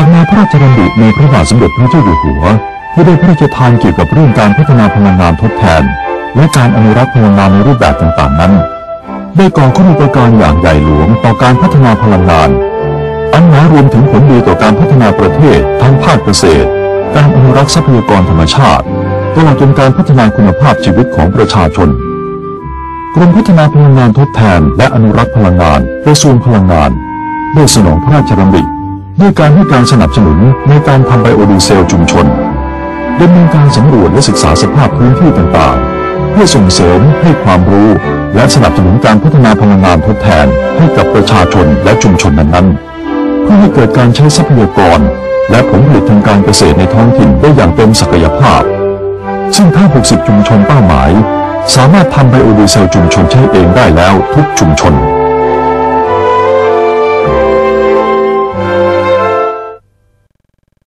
จากแนวพระราชดำริในพระบาทสมเด็จพระเจ้าอยู่หัว ที่ได้พระราชทานเกี่ยวกับเรื่องการพัฒนาพลังงานทดแทน และการอนุรักษ์พลังงานในรูปแบบต่างๆนั้น ได้ก่อคุณูปการอย่างใหญ่หลวงต่อการพัฒนาพลังงาน อันหมายรวมถึงผลดีต่อการพัฒนาประเทศทั้งภาคเกษตร การอนุรักษ์ทรัพยากรธรรมชาติตลอดจนการพัฒนาคุณภาพชีวิตของประชาชนกรมพัฒนาพลังงานทดแทน และอนุรักษ์พลังงานกระทรวงพลังงานได้สนองพระราชดำริ ด้วยการให้การสนับสนุนในการทำไบโอดีเซลชุมชนดำเนินการสำรวจและศึกษาสภาพพื้นที่ต่างๆ เพื่อส่งเสริมให้ความรู้ และสนับสนุนการพัฒนาพลังงานทดแทนให้กับประชาชนและชุมชนนั้นๆ เพื่อให้เกิดการใช้ทรัพยากร และผลผลิตทางการเกษตรในท้องถิ่นได้อย่างเต็มศักยภาพ ซึ่งทั้ง 60 ชุมชนเป้าหมาย สามารถทำไบโอดีเซลชุมชนใช้เองได้แล้วทุกชุมชน